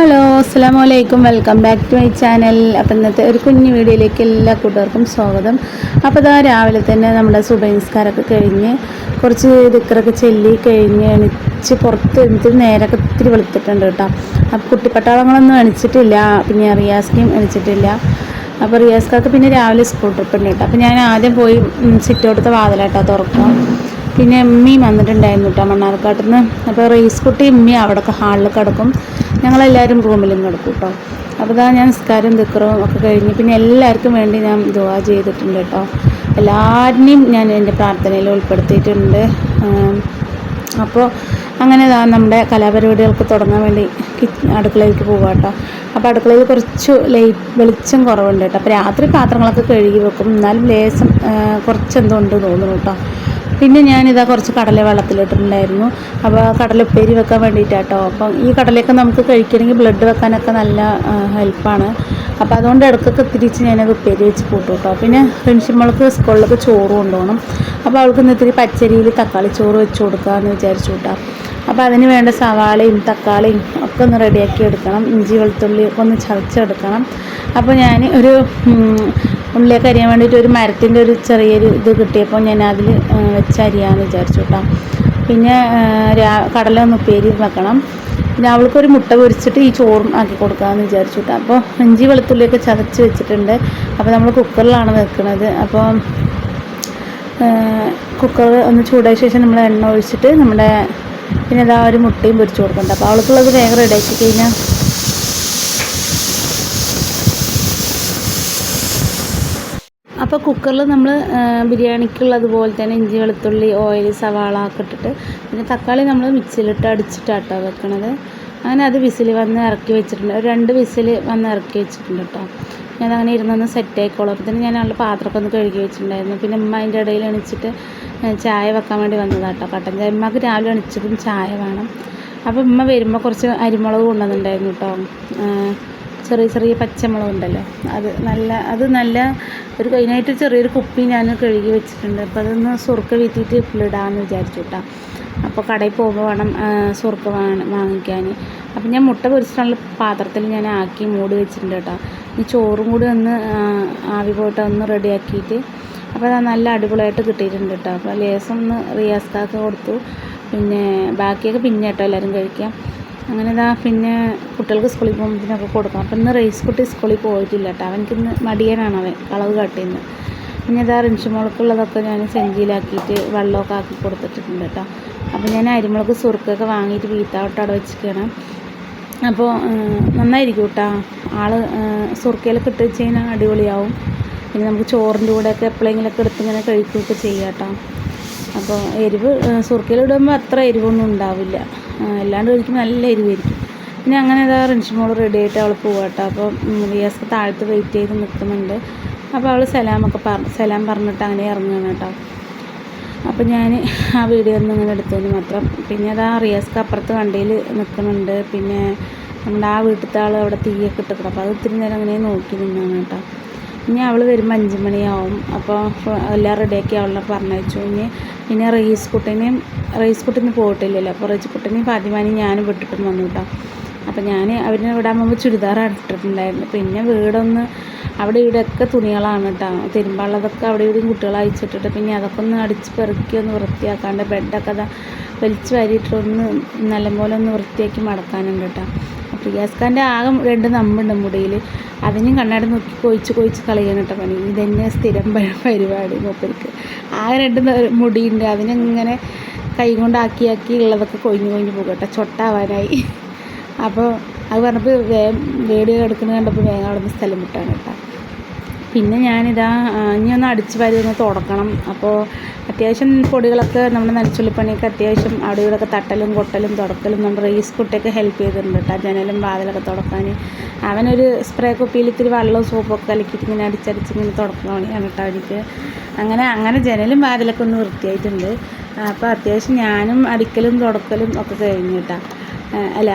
Hello അസ്സാം വലൈക്കും welcome back to my channel. അപ്പം ഇന്നത്തെ ഒരു കുഞ്ഞു വീഡിയോയിലേക്ക് എല്ലാ കൂട്ടുകാർക്കും സ്വാഗതം. അപ്പോൾ ഇതാ രാവിലെ തന്നെ നമ്മുടെ സുബൈൻസ്കാരൊക്കെ കഴിഞ്ഞ് കുറച്ച് ദിക്കറൊക്കെ ചെല്ലി കഴിഞ്ഞ് എണിച്ച് പുറത്ത് എന്നിട്ട് നേരൊക്കെ ഇത്തിരി വെളുത്തിട്ടുണ്ട് കേട്ടോ. അപ്പോൾ കുട്ടിപ്പട്ടാളങ്ങളൊന്നും എണിച്ചിട്ടില്ല. പിന്നെ റിയാസ്കിയും എണിച്ചിട്ടില്ല. അപ്പോൾ റിയാസ്കാർക്ക് പിന്നെ രാവിലെ സ്കൂൾ ട്രിപ്പ് ഉണ്ട് കേട്ടോ. അപ്പോൾ ഞാൻ ആദ്യം പോയി സിറ്റോട്ടത്തെ വാതിലാട്ടോ തുറക്കാം പിന്നെ ഉമ്മയും വന്നിട്ടുണ്ടായിരുന്നു കേട്ടോ മണ്ണാർക്കാട്ടിൽ നിന്ന് അപ്പോൾ റേസ് കുട്ടി എമ്മി അവിടെ ഹാളിൽ കിടക്കും. ഞങ്ങളെല്ലാവരും റൂമിലും കിടക്കും കേട്ടോ അപ്പോൾ ഇതാ ഞാൻ നിസ്കാരം ദിക്കറും ഒക്കെ കഴിഞ്ഞ് പിന്നെ എല്ലാവർക്കും വേണ്ടി ഞാൻ ദുവാ ചെയ്തിട്ടുണ്ട് കേട്ടോ എല്ലാവരിനെയും ഞാൻ എന്റെ പ്രാർത്ഥനയിൽ ഉൾപ്പെടുത്തിയിട്ടുണ്ട്. അപ്പോൾ അങ്ങനെ ഇതാ നമ്മുടെ കലാപരിപാടികൾക്ക് തുടങ്ങാൻ വേണ്ടി അടുക്കളയിലേക്ക് പോകാം കേട്ടോ അപ്പോൾ അടുക്കളയിൽ കുറച്ച് ലൈറ്റ് വെളിച്ചം കുറവുണ്ട് കേട്ടോ അപ്പോൾ രാത്രി പാത്രങ്ങളൊക്കെ കഴുകി വെക്കും. എന്നാലും ലേസം കുറച്ചെന്തോ ഉണ്ട് തോന്നുന്നു കേട്ടോ പിന്നെ ഞാനിതാ കുറച്ച് കടല വെള്ളത്തിലിട്ടിട്ടുണ്ടായിരുന്നു. അപ്പോൾ കടല ഉപ്പേരി വെക്കാൻ വേണ്ടിയിട്ടാട്ടോ. അപ്പം ഈ കടലയൊക്കെ നമുക്ക് കഴിക്കണമെങ്കിൽ ബ്ലഡ് വെക്കാനൊക്കെ നല്ല ഹെൽപ്പാണ് അപ്പോൾ അതുകൊണ്ട് ഇടയ്ക്കൊക്കെ തിരിച്ച് ഞാനത് ഉപ്പേരി വെച്ച് കൂട്ടും കേട്ടോ പിന്നെ ഫ്രണ്ട്ഷിപ്പുകൾക്ക് സ്കൂളിലൊക്കെ ചോറ് കൊണ്ടുപോകണം. അപ്പോൾ അവൾക്ക് ഇന്ന് ഇത്തിരി പച്ചരിയിൽ തക്കാളി ചോറ് വെച്ച് കൊടുക്കാമെന്ന് വിചാരിച്ചു കേട്ടോ അപ്പോൾ അതിന് വേണ്ട സവാളയും തക്കാളിയും ഒക്കെ ഒന്ന് റെഡിയാക്കി എടുക്കണം. ഇഞ്ചി വെളുത്തുള്ളി ഒക്കെ ഒന്ന് ചതച്ചെടുക്കണം. അപ്പോൾ ഞാൻ ഒരു ഉം, ഉള്ളിയൊക്കെ അരിയാൻ വേണ്ടിയിട്ട് ഒരു മരത്തിന്റെ ഒരു ചെറിയൊരു ഇത് കിട്ടിയപ്പോൾ ഞാൻ അതിൽ വെച്ച് അരിയാമെന്ന് വിചാരിച്ചു കേട്ടോ പിന്നെ രാ കടല ഒന്ന് ഉപ്പേരി വെക്കണം. പിന്നെ അവൾക്കൊരു മുട്ട പൊരിച്ചിട്ട് ഈ ചോറും ആക്കി കൊടുക്കാമെന്ന് വിചാരിച്ചു കേട്ടോ അപ്പോൾ ഇഞ്ചി വെളുത്തുള്ളിയൊക്കെ ചതച്ച് വെച്ചിട്ടുണ്ട്. അപ്പോൾ നമ്മൾ കുക്കറിലാണ് വെക്കുന്നത് അപ്പോൾ കുക്കർ ഒന്ന് ചൂടായ ശേഷം നമ്മൾ എണ്ണ ഒഴിച്ചിട്ട് നമ്മുടെ പിന്നെ ഇതാ ഒരു മുട്ടയും പൊരിച്ചു കൊടുക്കുന്നുണ്ട്. അപ്പോൾ അവൾക്കുള്ളത് വേഗം റെഡിയാക്കി കഴിഞ്ഞാൽ അപ്പോൾ കുക്കറിൽ നമ്മൾ ബിരിയാണിക്കുള്ളതുപോലെ തന്നെ ഇഞ്ചി വെളുത്തുള്ളി ഓയിൽ സവാള ഒക്കെ ഇട്ടിട്ട് പിന്നെ തക്കാളി നമ്മൾ മിക്സിയിലിട്ട് അടിച്ചിട്ടാട്ടോ വെക്കണത്. അങ്ങനെ അത് വിസിൽ വന്ന് ഇറക്കി വെച്ചിട്ടുണ്ട്. ഒരു രണ്ട് വിസിൽ വന്ന് ഇറക്കി വെച്ചിട്ടുണ്ട് കേട്ടോ ഞാൻ അങ്ങനെ ഇരുന്നൊന്ന് സെറ്റ് ആയിക്കോളും. അപ്പോൾ തന്നെ ഞാൻ അവളുടെ പാത്രമൊക്കെ ഒന്ന് കഴുകി വെച്ചിട്ടുണ്ടായിരുന്നു. പിന്നെ ഉമ്മ അതിന്റെ ഇടയിൽ എണിച്ചിട്ട് ചായ വെക്കാൻ വേണ്ടി വന്നതാട്ടോ. കട്ടൻ ചായ. ഉമ്മക്ക് രാവിലെ എണിച്ചിട്ടും ചായ വേണം. അപ്പോൾ ഉമ്മ വരുമ്പോൾ കുറച്ച് അരിമുളക് കൊണ്ടുവന്നിട്ടുണ്ടായിരുന്നു കേട്ടോ ചെറിയ ചെറിയ പച്ചമുളക് ഉണ്ടല്ലോ അത് നല്ല അത് നല്ല ഒരു അതിനായിട്ട് ചെറിയൊരു കുപ്പി ഞാൻ കഴുകി വെച്ചിട്ടുണ്ട്. അപ്പോൾ അതൊന്ന് സുറുക്ക വീട്ടിയിട്ട് ഇടാമെന്ന് വിചാരിച്ചു കേട്ടോ അപ്പോൾ കടയിൽ പോകുമ്പോൾ വേണം സുറുക്ക വാങ്ങ വാങ്ങിക്കാൻ അപ്പോൾ ഞാൻ മുട്ട പൊരിച്ചിട്ടുള്ള പാത്രത്തിൽ ഞാൻ ആക്കി മൂടി വെച്ചിട്ടുണ്ട് കേട്ടോ ഈ ചോറും കൂടി ഒന്ന് ആവി പോയിട്ട് ഒന്ന് റെഡിയാക്കിയിട്ട് അപ്പോൾ അത് നല്ല അടിപൊളിയായിട്ട് കിട്ടിയിട്ടുണ്ട് കേട്ടോ അപ്പോൾ ലേസം ഒന്ന് റിയാസ്കാക്ക് കൊടുത്തു. പിന്നെ ബാക്കിയൊക്കെ പിന്നെ കേട്ടോ എല്ലാവരും കഴിക്കാം. അങ്ങനെ ഇതാ പിന്നെ കുട്ടികൾക്ക് സ്കൂളിൽ പോകുമ്പോഴത്തേനൊക്കെ കൊടുക്കാം അപ്പം ഇന്ന് റേസ് കുട്ടി സ്കൂളിൽ പോയിട്ടില്ല കേട്ടോ. അവനക്ക് ഇന്ന് മടിയനാണ് അവൻ കളവ് കാട്ടിന്ന് പിന്നെ ഇതാ റിൻഷുമുളക്കുള്ളതൊക്കെ ഞാൻ സെഞ്ചിയിലാക്കിയിട്ട് വെള്ളമൊക്കെ ആക്കി കൊടുത്തിട്ടുണ്ട് കേട്ടോ. അപ്പോൾ ഞാൻ അരിമുളക് സുറുക്കൊക്കെ വാങ്ങിയിട്ട് വീത്താവട്ട് അവിടെ വെച്ചിരിക്കണം അപ്പോൾ നന്നായിരിക്കും കേട്ടോ. ആൾ സുറുക്കയിലൊക്കെ ഇട്ട് വെച്ച് കഴിഞ്ഞാൽ അടിപൊളിയാവും. പിന്നെ നമുക്ക് ചോറിന്റെ കൂടെയൊക്കെ എപ്പോഴെങ്കിലൊക്കെ എടുത്ത് ഇങ്ങനെ കഴിക്കുകയൊക്കെ ചെയ്യാം കേട്ടോ. അപ്പോൾ എരിവ് സുർക്കയിലിടുമ്പോൾ അത്ര എരിവൊന്നും ഉണ്ടാവില്ല. അല്ലാണ്ട് കഴിക്കുമ്പോൾ നല്ല എരിവായിരിക്കും. പിന്നെ അങ്ങനെ ഇതാ റിൻഷിമോൾ റെഡി ആയിട്ട് അവൾ പോവാട്ടോ. അപ്പോൾ റിയാസ് താഴത്ത് വെയിറ്റ് ചെയ്ത് നിൽക്കുന്നുണ്ട് അപ്പോൾ അവൾ സലാമൊക്കെ പറഞ്ഞു സലാം പറഞ്ഞിട്ട് അങ്ങനെ ഇറങ്ങുകയാണ് കേട്ടോ. അപ്പോൾ ഞാൻ ആ വീഡിയോ ഒന്നും ഇങ്ങനെ എടുത്തതിന് മാത്രം. പിന്നെ അതാ റിയാസ്ക്ക് അപ്പുറത്ത് വണ്ടിയിൽ നിൽക്കുന്നുണ്ട് പിന്നെ നമ്മുടെ ആ വീട്ടിലത്തെ ആൾ അവിടെ തീയൊക്കെ ഇട്ടിട്ടുണ്ട്. അപ്പോൾ അത് ഒത്തിരി നേരം അങ്ങനെ നോക്കി നിന്നാണ് കേട്ടോ. ഇനി അവൾ വരുമ്പോൾ അഞ്ച് മണിയാവും. അപ്പോൾ എല്ലാം റെഡിയാക്കി അവളെ പറഞ്ഞയച്ചു. ഇനി ഇനി റേസ് കുട്ടീനെയും റേസ് കുട്ടിന് പോയിട്ടില്ലല്ലോ. അപ്പോൾ റഹീസ് കുട്ടീനെയും പാതിമാനെയും ഞാനും വിട്ടിട്ടും വന്നു കേട്ടോ അപ്പോൾ ഞാൻ അവരിനെ വിടാൻ പോകുമ്പോൾ ചുരിദാർ ഇട്ടിട്ടുണ്ടായിരുന്നു. പിന്നെ വീടൊന്ന് അവിടെ ഇവിടെയൊക്കെ തുണികളാണ് കേട്ടോ തിരുമ്പാളതൊക്കെ അവിടെ ഇവിടെയും കുട്ടികൾ അയച്ചിട്ടിട്ട് പിന്നെ അതൊക്കെ ഒന്ന് അടിച്ച് പെറുക്കി ഒന്ന് വൃത്തിയാക്കാണ്ട് ബെഡൊക്കെ അതാ വലിച്ച് വാരിയിട്ടൊന്ന് നല്ലപോലെ ഒന്ന് വൃത്തിയാക്കി മടക്കാനുണ്ട് കേട്ടോ പ്രിയാസ്കാന്റെ ആകെ രണ്ട് നമ്പുണ്ട് മുടിയിൽ. അതിനും കണ്ണാടി നോക്കി കൊഴിച്ച് കൊഴിച്ച് കളയണം കേട്ടോ പണി. ഇതന്നെ സ്ഥിരം പരിപാടി മൂപ്പർക്ക്. ആകെ രണ്ട് മുടിയുണ്ട്. അതിനെങ്ങനെ കൈ കൊണ്ടാക്കി ആക്കി ഉള്ളതൊക്കെ കൊഴിഞ്ഞ് കൊഴിഞ്ഞ് പോകും കേട്ടോ. ചൊട്ടാവാനായി. അപ്പോൾ അത് പറഞ്ഞപ്പോൾ വേഗം വീഡിയോ എടുക്കുന്നത് കണ്ടപ്പോൾ വേഗം അവിടെ നിന്ന് സ്ഥലം വിട്ടാണ് കേട്ടോ. പിന്നെ ഞാനിതാ ഇനി ഒന്ന് അടിച്ച് വരുന്ന തുടക്കണം. അപ്പോൾ അത്യാവശ്യം പൊടികളൊക്കെ നമ്മുടെ നനച്ചുള്ളിപ്പണിയൊക്കെ അത്യാവശ്യം അവിടെ തട്ടലും കൊട്ടലും തുടക്കലും നമ്മുടെ റേസ് കുട്ടിയൊക്കെ ഹെൽപ്പ് ചെയ്തിട്ടുണ്ട് കേട്ടോ. ജനലും വാതിലൊക്കെ തുടക്കാൻ അവനൊരു സ്പ്രേ കുപ്പിയിൽ ഇത്തിരി വെള്ളവും സോപ്പൊക്കെ കലക്കിയിട്ട് ഇങ്ങനെ അടിച്ചടിച്ച് ഇങ്ങനെ പണിയാണ് കേട്ടോ അവനിക്ക്. അങ്ങനെ അങ്ങനെ ജനലും വാതിലൊക്കെ ഒന്ന് വൃത്തിയായിട്ടുണ്ട്. അപ്പോൾ അത്യാവശ്യം ഞാനും അടിക്കലും തുടക്കലും ഒക്കെ കഴിഞ്ഞു കേട്ടോ. അല്ല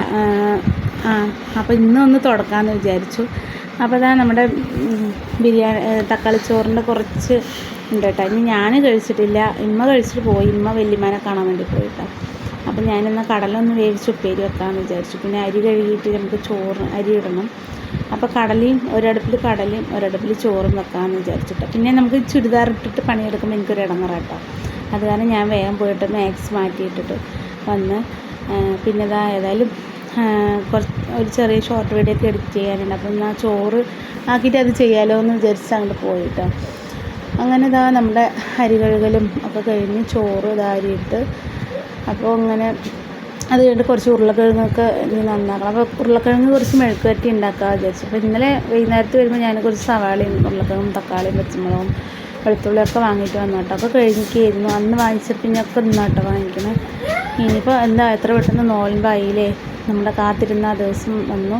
ആ അപ്പോൾ ഇന്നൊന്ന് തുടക്കാമെന്ന് വിചാരിച്ചു. അപ്പോൾ അതാ നമ്മുടെ ബിരിയാണി തക്കാളി ചോറിന്റെ കുറച്ച് ഉണ്ട് കേട്ടോ ഇനി ഞാൻ കഴിച്ചിട്ടില്ല. ഇമ്മ കഴിച്ചിട്ട് പോയി. ഇമ്മ വല്യമ്മനെ കാണാൻ വേണ്ടി പോയി കേട്ടോ അപ്പം ഞാനിന്ന് കടലൊന്ന് വേവിച്ച് ഉപ്പേരി വെക്കാമെന്ന് വിചാരിച്ചു. പിന്നെ അരി കഴുകിയിട്ട് നമുക്ക് ചോറ് അരി ഇടണം. അപ്പോൾ കടലയും ഒരടുപ്പിൽ കടലയും ഒരടുപ്പിൽ ചോറും വെക്കാമെന്ന് വിചാരിച്ചിട്ട്. പിന്നെ നമുക്ക് ചുരിദാർ ഇട്ടിട്ട് പണിയെടുക്കുമ്പോൾ എനിക്കൊരു ഇടങ്ങറാട്ടോ. അത് കാരണം ഞാൻ വേഗം പോയിട്ട് മാക്സ് മാറ്റിയിട്ടിട്ട് വന്ന് പിന്നെ ഇതാ ഏതായാലും കുറച്ച് ഒരു ചെറിയ ഷോർട്ട് വീഡിയോ ഒക്കെ എഡിറ്റ് ചെയ്യാനുണ്ട്. അപ്പം എന്നാൽ ചോറ് ആക്കിയിട്ട് അത് ചെയ്യാലോ എന്ന് വിചാരിച്ച് അങ്ങോട്ട് പോയിട്ടോ. അങ്ങനെ ഇതാ നമ്മുടെ അരി കഴുകലും ഒക്കെ കഴിഞ്ഞ് ചോറ് ഇതാരിയിട്ട് അപ്പോൾ അങ്ങനെ അത് കഴിഞ്ഞിട്ട് കുറച്ച് ഉരുളക്കിഴങ്ങൊക്കെ ഇനി നന്നാക്കണം. അപ്പോൾ ഉരുളക്കിഴങ്ങ് കുറച്ച് മെഴുക്ക് വരട്ടി ഉണ്ടാക്കാമെന്ന് വിചാരിച്ചു. അപ്പോൾ ഇന്നലെ വൈകുന്നേരത്ത് വരുമ്പോൾ ഞാൻ കുറച്ച് സവാളയും ഉരുളക്കിഴങ്ങും തക്കാളിയും പച്ചമുളകും വെളുത്തുള്ളിയൊക്കെ വാങ്ങിയിട്ട് വന്നു കേട്ടോ അപ്പോൾ കഴിഞ്ഞിരിക്കുന്നു അന്ന് വാങ്ങിച്ച പിന്നെ ഒക്കെ ഇന്നാട്ടോ വാങ്ങിക്കണേ. ഇനിയിപ്പോൾ എന്താ എത്ര പെട്ടെന്ന് നോൽമ്പായില്ലേ നമ്മുടെ കാത്തിരുന്ന ദിവസം വന്നു.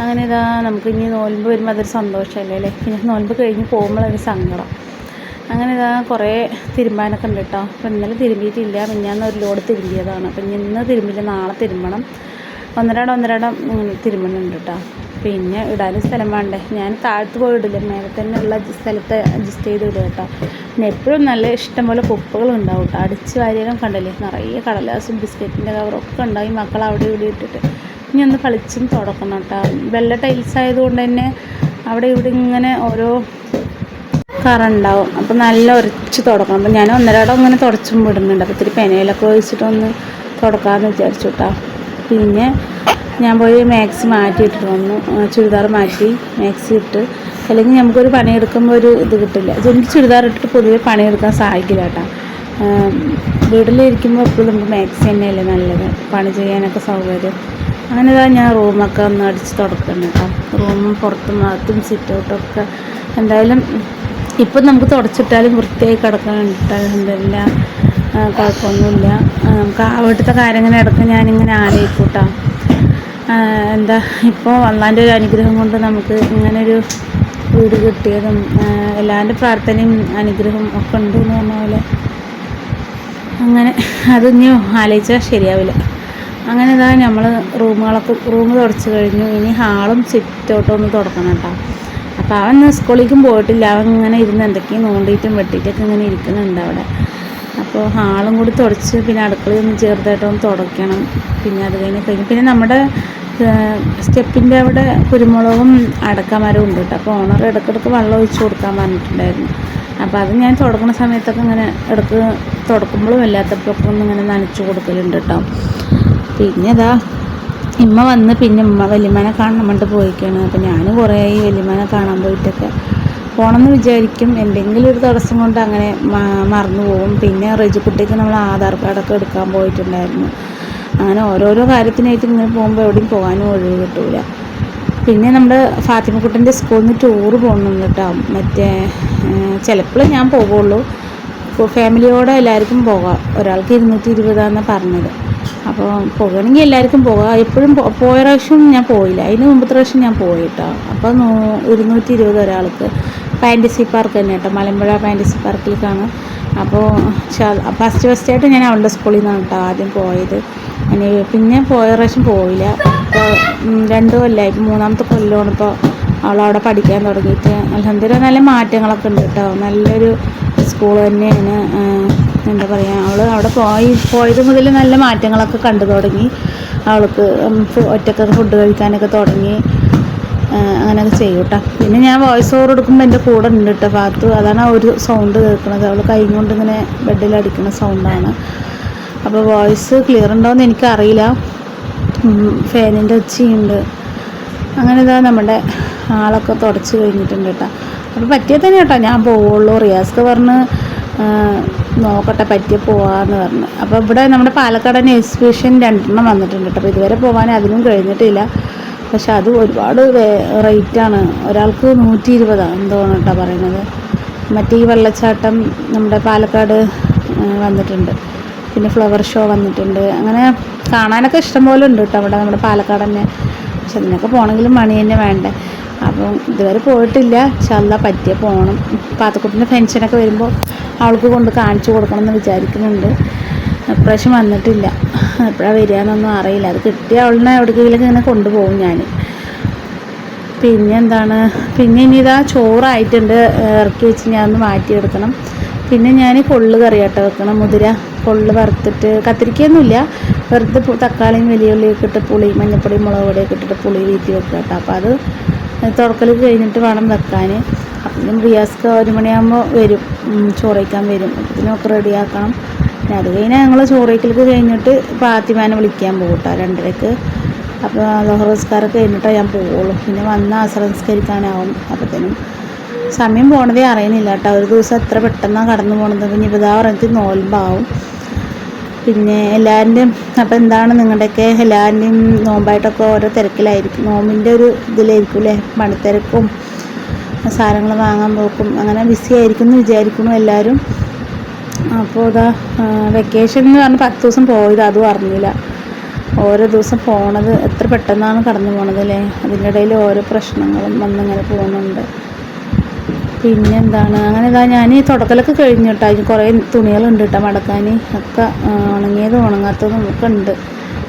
അങ്ങനെ ഇതാ നമുക്ക് ഇനി നോൽമ്പ് വരുമ്പോൾ അതൊരു സന്തോഷമല്ലേ അല്ലേ? പിന്നെ നോൽമ്പ് കഴിഞ്ഞ് പോകുമ്പോഴൊരു സങ്കടം. അങ്ങനെ ഇതാ കുറേ തിരുമ്പാനൊക്കെ ഉണ്ട് കേട്ടോ അപ്പോൾ ഇന്നലെ തിരുമ്പിയിട്ടില്ല. മിഞ്ഞാന്ന് ഒരു ലോഡ് തിരുമ്പിയതാണ്. അപ്പം ഇനി ഇന്ന് തിരുമ്പില്ല. നാളെ തിരുമ്പണം. ഒന്നരാടം ഒന്നരാടം ഇങ്ങനെ തിരുമ്പുന്നുണ്ട് കേട്ടോ പിന്നെ ഇടാനും സ്ഥലം വേണ്ടേ. ഞാൻ താഴത്ത് പോയി ഇടില്ല. മേലെ തന്നെ ഉള്ള സ്ഥലത്ത് അഡ്ജസ്റ്റ് ചെയ്ത് ഇടുക കേട്ടോ. പിന്നെ എപ്പോഴും നല്ല ഇഷ്ടംപോലെ കുപ്പകൾ ഉണ്ടാവും കേട്ടോ. അടിച്ച് വാരിയാലും കണ്ടല്ലേ? നിറയെ കടലാസും ബിസ്ക്കറ്റിന്റെ കവറൊക്കെ ഉണ്ടാവും ഈ മക്കൾ അവിടെ ഇവിടെ ഇട്ടിട്ട്. ഇനി ഒന്ന് കളിച്ചും തുടക്കണം കേട്ടോ. വെള്ള ടൈൽസ് ആയതുകൊണ്ട് തന്നെ അവിടെ ഇവിടെ ഇങ്ങനെ ഓരോ കറ അപ്പോൾ നല്ല ഉരച്ച് തുടക്കണം. അപ്പോൾ ഞാൻ ഒന്നരാടം ഇങ്ങനെ തുടച്ചും വിടുന്നുണ്ട്. അപ്പോൾ ഇത്തിരി പെനയിലൊക്കെ ഒഴിച്ചിട്ടൊന്ന് തുടക്കാമെന്ന് വിചാരിച്ചു കേട്ടോ പിന്നെ ഞാൻ പോയി മാക്സി മാറ്റിയിട്ടിട്ട് വന്നു. ചുരിദാർ മാറ്റി മാക്സി ഇട്ട്. അല്ലെങ്കിൽ നമുക്കൊരു പണിയെടുക്കുമ്പോൾ ഒരു ഇത് കിട്ടില്ല. എനിക്ക് ചുരിദാർ ഇട്ടിട്ട് പൊതുവെ പണിയെടുക്കാൻ സഹായിക്കില്ല കേട്ടോ വീട്ടിലിരിക്കുമ്പോൾ എപ്പോഴും നമുക്ക് മാക്സി തന്നെയല്ലേ നല്ലത്. പണി ചെയ്യാനൊക്കെ സൗകര്യം. അങ്ങനെ ഇതാ ഞാൻ റൂമൊക്കെ ഒന്ന് അടിച്ച് തുടക്കണം കേട്ടോ റൂമും പുറത്തും അകത്തും സിറ്റ് ഔട്ടൊക്കെ എന്തായാലും ഇപ്പം നമുക്ക് തുടച്ചിട്ടാലും വൃത്തിയായി കിടക്കാൻ കണ്ടിട്ടില്ല കുഴപ്പമൊന്നുമില്ല. നമുക്ക് അവിടുത്തെ കാര്യം ഇങ്ങനെ ഇടയ്ക്ക് ഞാനിങ്ങനെ ആലോചിക്കൂട്ടാം. കേട്ടോ എന്താ ഇപ്പോൾ അള്ളാന്റെ ഒരു അനുഗ്രഹം കൊണ്ട് നമുക്ക് ഇങ്ങനൊരു വീട് കിട്ടിയതും എല്ലാവരുടെ പ്രാർത്ഥനയും അനുഗ്രഹം ഒക്കെ ഉണ്ട് എന്ന് പറഞ്ഞ പോലെ. അങ്ങനെ അത് ഇനി ആലോചിച്ചാൽ ശരിയാവില്ല. അങ്ങനെ ഇതാ നമ്മൾ റൂമുകളൊക്കെ റൂം തുടച്ച് കഴിഞ്ഞു. ഇനി ഹാളും സിറ്റ് ഔട്ടും ഒന്ന് തുടക്കണം കേട്ടോ. അപ്പോൾ അവൻ സ്കൂളിലേക്കും പോയിട്ടില്ല. അവൻ ഇങ്ങനെ ഇരുന്ന് എന്തൊക്കെയും നോണ്ടിയിട്ടും വെട്ടിയിട്ടൊക്കെ ഇങ്ങനെ ഇരിക്കുന്നുണ്ട് അവിടെ. അപ്പോൾ ഹാളും കൂടി തുടച്ച് പിന്നെ അടുക്കളയിൽ ഒന്ന് ചെറുതായിട്ടൊന്ന് തുടയ്ക്കണം പിന്നെ അത് കഴിഞ്ഞ് കഴിഞ്ഞ് പിന്നെ നമ്മുടെ സ്റ്റെപ്പിന്റെ അവിടെ കുരുമുളകും അടക്കമരവും ഉണ്ട് കേട്ടോ. അപ്പോൾ ഓണർ ഇടയ്ക്കിടയ്ക്ക് വെള്ളം ഒഴിച്ച് കൊടുക്കാൻ പറഞ്ഞിട്ടുണ്ടായിരുന്നു. അപ്പോൾ അത് ഞാൻ തുടക്കുന്ന സമയത്തൊക്കെ ഇങ്ങനെ ഇടയ്ക്ക് തുടക്കുമ്പോഴും ഇല്ലാത്തപ്പോഴൊക്കെ ഒന്ന് ഇങ്ങനെ നനച്ച് കൊടുക്കലുണ്ട് കേട്ടോ. പിന്നെ ഇതാ ഇമ്മ വന്ന് പിന്നെ ഉമ്മ വലിയമ്മനെ കാണാൻ വേണ്ടി പോയിക്കാണ്. അപ്പം ഞാൻ കുറേ ആയി വലിയമ്മനെ കാണാൻ പോയിട്ടൊക്കെ. പോകണമെന്ന് വിചാരിക്കും. എന്തെങ്കിലും ഒരു തടസ്സം കൊണ്ട് അങ്ങനെ മറന്നു പോകും. പിന്നെ റെജിക്കുട്ടിക്ക് നമ്മൾ ആധാർ കാർഡൊക്കെ എടുക്കാൻ പോയിട്ടുണ്ടായിരുന്നു. അങ്ങനെ ഓരോരോ കാര്യത്തിനായിട്ട് ഇങ്ങനെ പോകുമ്പോൾ എവിടെയും പോകാനും ഒഴിവ് കിട്ടൂല. പിന്നെ നമ്മുടെ ഫാത്തിമക്കുട്ടന്റെ സ്കൂളിൽ നിന്ന് ടൂറ് പോകുന്നുണ്ട് കേട്ടോ. മറ്റേ ചിലപ്പോൾ ഞാൻ പോകുള്ളൂ ഫാമിലിയോടെ എല്ലാവർക്കും പോകാം. ഒരാൾക്ക് ഇരുന്നൂറ്റി ഇരുപതാണെന്നാണ് പറഞ്ഞത്. അപ്പോൾ പോകണമെങ്കിൽ എല്ലാവർക്കും പോകാം. എപ്പോഴും പോയ പ്രാവശ്യം ഞാൻ പോയില്ല. അതിന് മുമ്പത്തെ പ്രാവശ്യം ഞാൻ പോയിട്ടോ. അപ്പോൾ നൂ ഇരുന്നൂറ്റി ഇരുപത് ഒരാൾക്ക് ഫാന്റസി പാർക്ക് തന്നെ കേട്ടോ. മലമ്പുഴ ഫാന്റസി പാർക്കിലേക്കാണ് അപ്പോൾ ഫസ്റ്റ് ഫസ്റ്റ് ആയിട്ട് ഞാൻ അവളുടെ സ്കൂളിൽ നിന്നാണ് കേട്ടോ ആദ്യം പോയത്. ഇനി പിന്നെ പോയ പ്രാവശ്യം പോയില്ല. ഇപ്പോൾ രണ്ട് കൊല്ലമായി മൂന്നാമത്തെ കൊല്ലമാണ് ഇപ്പോൾ അവളവിടെ പഠിക്കാൻ തുടങ്ങിയിട്ട്. അലഹന്ദിര നല്ല മാറ്റങ്ങളൊക്കെ ഉണ്ട് കേട്ടോ. നല്ലൊരു സ്കൂൾ തന്നെയാണ്. എന്താ പറയുക അവൾ അവിടെ പോയി പോയത് മുതൽ നല്ല മാറ്റങ്ങളൊക്കെ കണ്ടു തുടങ്ങി. അവൾക്ക് ഒറ്റയ്ക്ക് ഫുഡ് കഴിക്കാനൊക്കെ തുടങ്ങി. അങ്ങനെയൊക്കെ ചെയ്യും കേട്ടോ പിന്നെ ഞാൻ വോയിസ് ഓവർ എടുക്കുമ്പോൾ എന്റെ കൂടെ ഉണ്ട് കേട്ടോ ഭാഗത്ത് അതാണ് ആ ഒരു സൗണ്ട് കേൾക്കുന്നത് അവൾ കൈ കൊണ്ട് ഇങ്ങനെ ബെഡിലടിക്കുന്ന സൗണ്ടാണ് അപ്പോൾ വോയിസ് ക്ലിയർ ഉണ്ടോയെന്ന് എനിക്കറിയില്ല. ഫാനിന്റെ ഒച്ചയുണ്ട് അങ്ങനെ ഇതാ നമ്മുടെ ആളൊക്കെ തുടച്ച് കഴിഞ്ഞിട്ടുണ്ട് കേട്ടോ അപ്പോൾ പറ്റിയ തന്നെ കേട്ടോ ഞാൻ പോവുള്ളൂ. റിയാസ്ക്ക് പറഞ്ഞ് നോക്കട്ടെ പറ്റിയ പോവാന്ന് പറഞ്ഞു. അപ്പോൾ ഇവിടെ നമ്മുടെ പാലക്കാട് തന്നെ എക്സിബിഷൻ രണ്ടെണ്ണം വന്നിട്ടുണ്ട് കേട്ടോ. അപ്പോൾ ഇതുവരെ പോകാൻ അതിനും കഴിഞ്ഞിട്ടില്ല. പക്ഷെ അത് ഒരുപാട് റേറ്റാണ് ഒരാൾക്ക് നൂറ്റി ഇരുപതാണ് എന്തോന്ന് കേട്ടോ പറയുന്നത്. മറ്റേ ഈ വെള്ളച്ചാട്ടം നമ്മുടെ പാലക്കാട് വന്നിട്ടുണ്ട്. പിന്നെ ഫ്ലവർ ഷോ വന്നിട്ടുണ്ട്. അങ്ങനെ കാണാനൊക്കെ ഇഷ്ടംപോലെ ഉണ്ട് കേട്ടോ അവിടെ നമ്മുടെ പാലക്കാട് തന്നെ. പക്ഷെ അതിനൊക്കെ പോകണമെങ്കിലും മണി തന്നെ വേണ്ടേ. അപ്പം ഇതുവരെ പോയിട്ടില്ല. ചല്ല പറ്റിയ പോകണം പാത്തക്കുട്ടിന്റെ ഫെൻഷനൊക്കെ വരുമ്പോൾ അവൾക്ക് കൊണ്ട് കാണിച്ചു കൊടുക്കണം എന്ന് വിചാരിക്കുന്നുണ്ട്. ഇപ്രാവശ്യം വന്നിട്ടില്ല. എപ്പോഴാണ് വരികയെന്നൊന്നും അറിയില്ല. അത് കിട്ടിയ അവളിനെ എവിടേക്കെങ്കിലും ഇങ്ങനെ കൊണ്ടുപോകും ഞാൻ പിന്നെ എന്താണ്? പിന്നെ ഇനി ഇതാ ചോറായിട്ടുണ്ട്. ഇറക്കി വെച്ച് ഒന്ന് മാറ്റിയെടുക്കണം. പിന്നെ ഞാൻ കൊള്ളു കറി കേട്ടോ വെക്കണം മുതിര. കൊള്ളു വറുത്തിട്ട് കത്തിരിക്കൊന്നുമില്ല വെറുതെ തക്കാളിയും വലിയ ഉള്ളിയൊക്കെ ഇട്ട് പുളി മഞ്ഞപ്പൊടി മുളക് പൊടിയൊക്കെ ഇട്ടിട്ട് പുളി വീറ്റി വെക്കുക കേട്ടോ. അപ്പോൾ അത് തുറക്കൽ കഴിഞ്ഞിട്ട് വേണം വെക്കാൻ അപ്പം റിയാസ്ക്ക് ഒരു മണിയാകുമ്പോൾ വരും. ചോറയ്ക്കാൻ വരും. അപ്പത്തിനൊക്കെ റെഡിയാക്കണം പിന്നെ അത് കഴിഞ്ഞാൽ ഞങ്ങൾ ചോറയ്ക്കലേക്ക് കഴിഞ്ഞിട്ട് പാത്തിമാനെ വിളിക്കാൻ പോകട്ടോ കേട്ടോ രണ്ടരക്ക്. അപ്പോൾ ലോഹറസ്കാരൊക്കെ കഴിഞ്ഞിട്ടാണ് ഞാൻ പോവുള്ളൂ. പിന്നെ വന്ന് ആശ്രംസ്കരിക്കാനാവും അപ്പത്തേനും സമയം പോണതേ അറിയുന്നില്ല കേട്ടോ ഒരു ദിവസം എത്ര പെട്ടെന്നാണ് കടന്നു പോണത്. പിന്നെ ഇപ്പോൾ ഇതാ പറഞ്ഞിട്ട് നോൽമ്പാവും. പിന്നെ എല്ലാവരുടെയും അപ്പോൾ എന്താണ് നിങ്ങളുടെയൊക്കെ എല്ലാവരുടെയും നോമ്പായിട്ടൊക്കെ ഓരോ തിരക്കിലായിരിക്കും. നോമ്പിന്റെ ഒരു ഇതിലായിരിക്കും അല്ലേ പണിത്തിരക്കും സാധനങ്ങൾ വാങ്ങാൻ പോക്കും അങ്ങനെ ബിസി ആയിരിക്കും എന്ന് വിചാരിക്കുന്നു എല്ലാവരും. അപ്പോൾ ഇതാ വെക്കേഷൻ എന്ന് പറഞ്ഞ് പത്ത് ദിവസം പോയത്. അതും അറിഞ്ഞില്ല. ഓരോ ദിവസം പോണത് എത്ര പെട്ടെന്നാണ് കടന്നു പോണത് അല്ലേ? അതിന്റെ ഇടയിൽ ഓരോ പ്രശ്നങ്ങളും വന്നിങ്ങനെ പോകുന്നുണ്ട്. പിന്നെന്താണ്? അങ്ങനെ ഇതാ ഞാൻ ഈ തുടക്കലൊക്കെ കഴിഞ്ഞു കേട്ടോ. അതിന് കുറേ തുണികളുണ്ട് കേട്ടോ മടക്കാൻ. ഒക്കെ ഉണങ്ങിയതും ഉണങ്ങാത്തതും ഒക്കെ ഉണ്ട്.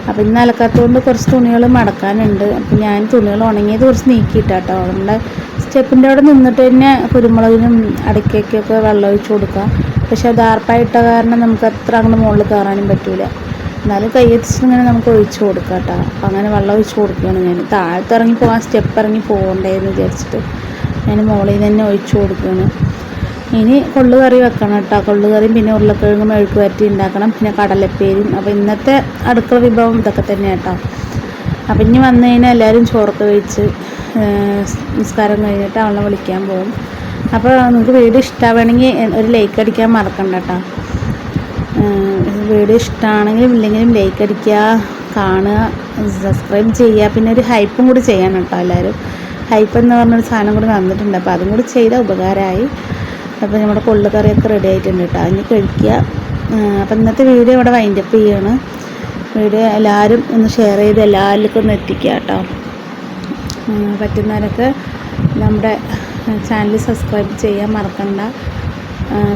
അപ്പം ഇന്ന് അലക്കാത്തതുകൊണ്ട് കുറച്ച് തുണികൾ മടക്കാനുണ്ട്. അപ്പം ഞാൻ തുണികൾ ഉണങ്ങിയത് കുറച്ച് നീക്കിയിട്ടാട്ടോ. അതുകൊണ്ട് സ്റ്റെപ്പിന്റെ അവിടെ നിന്നിട്ട് തന്നെ കുരുമുളകിനും അടയ്ക്കൊക്കെ വെള്ളം ഒഴിച്ച് കൊടുക്കാം പക്ഷെ അത് ആർപ്പായിട്ട കാരണം നമുക്ക് അത്ര അങ്ങനെ മുകളിൽ കയറാനും പറ്റൂല. എന്നാലും കയ്യെത്തിച്ച് ഇങ്ങനെ നമുക്ക് ഒഴിച്ച് കൊടുക്കാം കേട്ടോ. അപ്പം അങ്ങനെ വെള്ളം ഒഴിച്ച് കൊടുക്കുകയാണ് ഞാൻ. താഴത്ത് ഇറങ്ങി പോകാൻ സ്റ്റെപ്പ് ഇറങ്ങി പോകണ്ടേന്ന് വിചാരിച്ചിട്ട് ഞാൻ മുകളിൽ തന്നെ ഒഴിച്ച് കൊടുക്കുകയാണ്. ഇനി കൊള്ളുകറി വെക്കണം കേട്ടോ. കൊള്ളുകറിയും പിന്നെ ഉരുളക്കിഴങ്ങും മെഴുക്ക് വരട്ടി ഉണ്ടാക്കണം. പിന്നെ കടലപ്പേരും അപ്പോൾ ഇന്നത്തെ അടുക്കള വിഭവം ഇതൊക്കെ തന്നെ കേട്ടോ. അപ്പം ഇനി വന്നു കഴിഞ്ഞാൽ എല്ലാവരും ചോറൊക്കെ ഏഹ്, നിസ്കാരം കഴിഞ്ഞിട്ട് അവളെ വിളിക്കാൻ പോകും. അപ്പോൾ നിങ്ങൾക്ക് വീഡിയോ ഇഷ്ടമാണെങ്കിൽ ഒരു ലൈക്ക് അടിക്കാൻ മറക്കണ്ട കേട്ടോ വീഡിയോ ഇഷ്ടമാണെങ്കിലും ഇല്ലെങ്കിലും ലൈക്ക് അടിക്കുക കാണുക സബ്സ്ക്രൈബ് ചെയ്യുക പിന്നെ ഒരു ഹൈപ്പും കൂടി ചെയ്യാൻ കേട്ടോ എല്ലാവരും ഹൈപ്പ് എന്ന് പറഞ്ഞൊരു സാധനം കൂടി വന്നിട്ടുണ്ട്. അപ്പോൾ അതും കൂടി ചെയ്താൽ ഉപകാരമായി. അപ്പോൾ നമ്മുടെ കൊള്ളുകറിയൊക്കെ റെഡി ആയിട്ടുണ്ട് കേട്ടോ അതിന് കഴിക്കുക. അപ്പോൾ ഇന്നത്തെ വീഡിയോ ഇവിടെ വൈൻഡപ്പ് ചെയ്യാണ്. വീഡിയോ എല്ലാവരും ഒന്ന് ഷെയർ ചെയ്ത് എല്ലാവർക്കും ഒന്ന് എത്തിക്കുക കേട്ടോ പറ്റുന്നവരൊക്കെ നമ്മുടെ ചാനൽ സബ്സ്ക്രൈബ് ചെയ്യാൻ മറക്കണ്ട.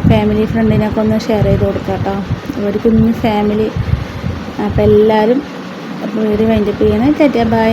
ഫാമിലി ഫ്രണ്ടിനൊക്കെ ഒന്ന് ഷെയർ ചെയ്ത് കൊടുക്കുക കേട്ടോ. ഒരു കുഞ്ഞു ഫാമിലി അപ്പോൾ എല്ലാവരും വീഡിയോ വൈൻഡപ്പ് ചെയ്യണേ ടാറ്റാ ബൈ